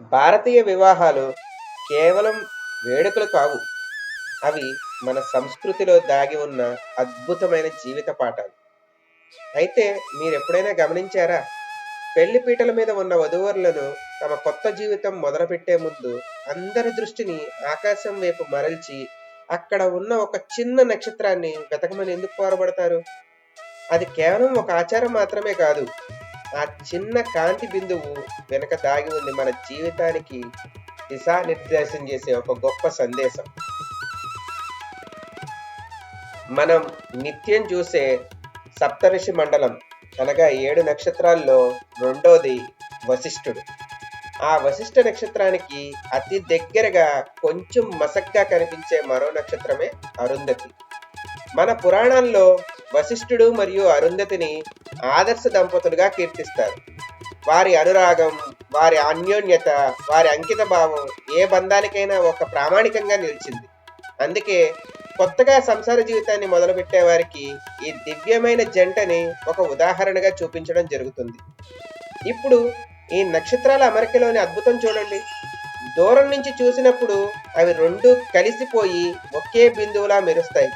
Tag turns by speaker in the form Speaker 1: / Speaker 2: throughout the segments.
Speaker 1: భారతీయ వివాహాలు కేవలం వేడుకలు కావు. అవి మన సంస్కృతిలో దాగి ఉన్న అద్భుతమైన జీవిత పాఠాలు. అయితే మీరు ఎప్పుడైనా గమనించారా? పెళ్ళి పీటల మీద ఉన్న వధూవరులను తమ కొత్త జీవితం మొదలుపెట్టే ముందు అందరి దృష్టిని ఆకాశం వైపు మరల్చి అక్కడ ఉన్న ఒక చిన్న నక్షత్రాన్ని వెతకమని ఎందుకు కోరబడతారు అది కేవలం ఒక ఆచారం మాత్రమే కాదు. ఆ చిన్న కాంతి బిందువు వెనక దాగి ఉంది మన జీవితానికి దిశానిర్దేశం చేసే ఒక గొప్ప సందేశం. మనం నిత్యం చూసే సప్తఋషి మండలం అనగా ఏడు నక్షత్రాల్లో రెండోది వశిష్ఠుడు. ఆ వశిష్ఠ నక్షత్రానికి అతి దగ్గరగా కొంచెం మసగ్గా కనిపించే మరో నక్షత్రమే అరుంధతి. మన పురాణాల్లో వశిష్ఠుడు మరియు అరుంధతిని ఆదర్శ దంపతులుగా కీర్తిస్తారు. వారి అనురాగం వారి అన్యోన్యత వారి అంకిత భావం ఏ బంధానికైనా ఒక ప్రామాణికంగా నిలిచింది. అందుకే కొత్తగా సంసార జీవితాన్ని మొదలుపెట్టే వారికి ఈ దివ్యమైన జంటని ఒక ఉదాహరణగా చూపించడం జరుగుతుంది. ఇప్పుడు ఈ నక్షత్రాల అమరికలోని అద్భుతం చూడండి. దూరం నుంచి చూసినప్పుడు అవి రెండు కలిసిపోయి ఒకే బిందువులా మెరుస్తాయి.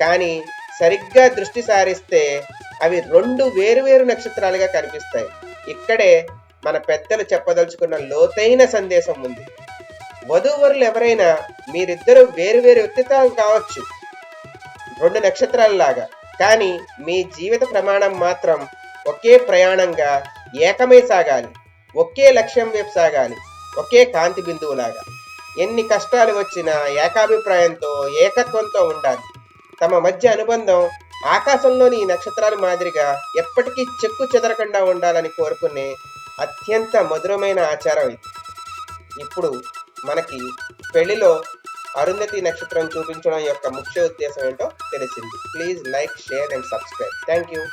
Speaker 1: కానీ సరిగ్గా దృష్టి సారిస్తే అవి రెండు వేరువేరు నక్షత్రాలుగా కనిపిస్తాయి. ఇక్కడే మన పెద్దలు చెప్పదలుచుకున్న లోతైన సందేశం ఉంది. వధూవరులు ఎవరైనా మీరిద్దరూ వేరువేరు వ్యక్తిత్వాలు కావచ్చు. రెండు నక్షత్రాలలాగా. కానీ మీ జీవిత ప్రమాణం మాత్రం ఒకే ప్రయాణంగా ఏకమై సాగాలి. ఒకే లక్ష్యం వైపు సాగాలి. ఒకే కాంతి బిందువులాగా. ఎన్ని కష్టాలు వచ్చినా ఏకాభిప్రాయంతో ఏకత్వంతో ఉండాలి. తమ మధ్య అనుబంధం ఆకాశంలోని ఈ నక్షత్రాల మాదిరిగా ఎప్పటికీ చెక్కు చెదరకుండా ఉండాలని కోరుకునే అత్యంత మధురమైన ఆచారం ఇది. ఇప్పుడు మనకి పెళ్ళిలో అరుంధతి నక్షత్రం చూపించడం యొక్క ముఖ్య ఉద్దేశం ఏంటో తెలిసింది. Please like share and subscribe. Thank you